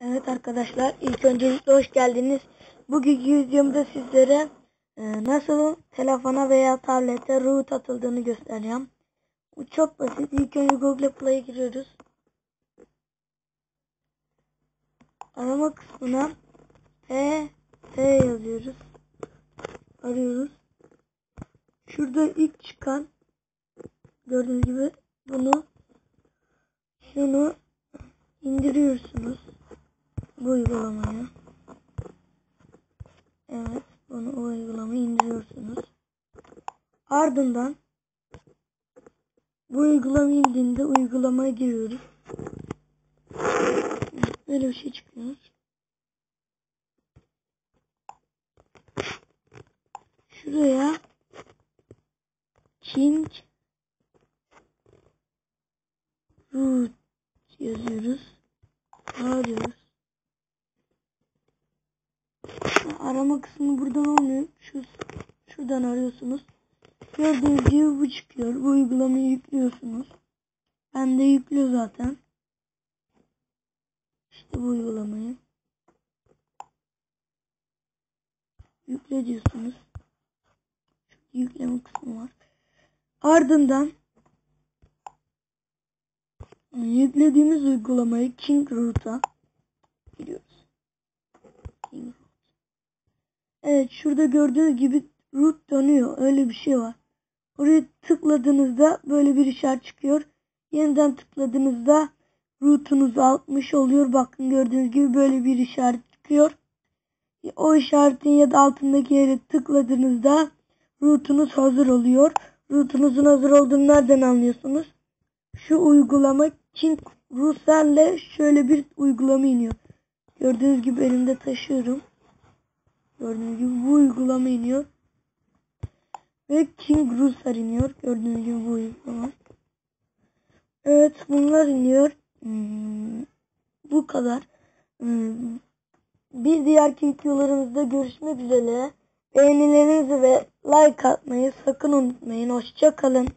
Evet arkadaşlar ilk öncelikle hoş geldiniz. Bugünkü videomda sizlere e, nasıl telefona veya tablete root atıldığını göstereceğim. Bu çok basit. İlk önce Google Play'e giriyoruz. Arama kısmına T T yazıyoruz. Arıyoruz. Şurada ilk çıkan gördüğünüz gibi bunu şunu indiriyorsunuz bu uygulamayı. Evet, bunu o uygulamayı indiriyorsunuz. Ardından bu uygulama indiğinde uygulamaya giriyoruz. Böyle bir şey çıkıyor. Şuraya King Root yazıyoruz. Arıyoruz. Arama kısmı buradan olmuyor. Şu şuradan arıyorsunuz. Gördüğünüz gibi bu çıkıyor. Bu uygulamayı yüklüyorsunuz. Ben de yüklüyor zaten. İşte bu uygulamayı. Yükle diyorsunuz. Şu yükleme kısmı var. Ardından yüklediğimiz uygulamayı King Root'a giriyoruz. King Root. Evet şurada gördüğünüz gibi root dönüyor. Öyle bir şey var. Oraya tıkladığınızda böyle bir işaret çıkıyor. Yeniden tıkladığınızda root'unuz altmış oluyor. Bakın gördüğünüz gibi böyle bir işaret çıkıyor. O işaretin ya da altındaki yere tıkladığınızda root'unuz hazır oluyor. Root'unuzun hazır olduğunu nereden anlıyorsunuz? Şu uygulama King Router'le şöyle bir uygulama iniyor. Gördüğünüz gibi elimde taşıyorum. Gördüğünüz gibi bu uygulama iniyor. Ve King Router iniyor. Gördüğünüz gibi bu uygulama. Evet bunlar iniyor. Hmm, bu kadar. Hmm, bir diğerki videolarımızda görüşmek üzere. Beğenilerinizi ve like atmayı sakın unutmayın. Hoşçakalın.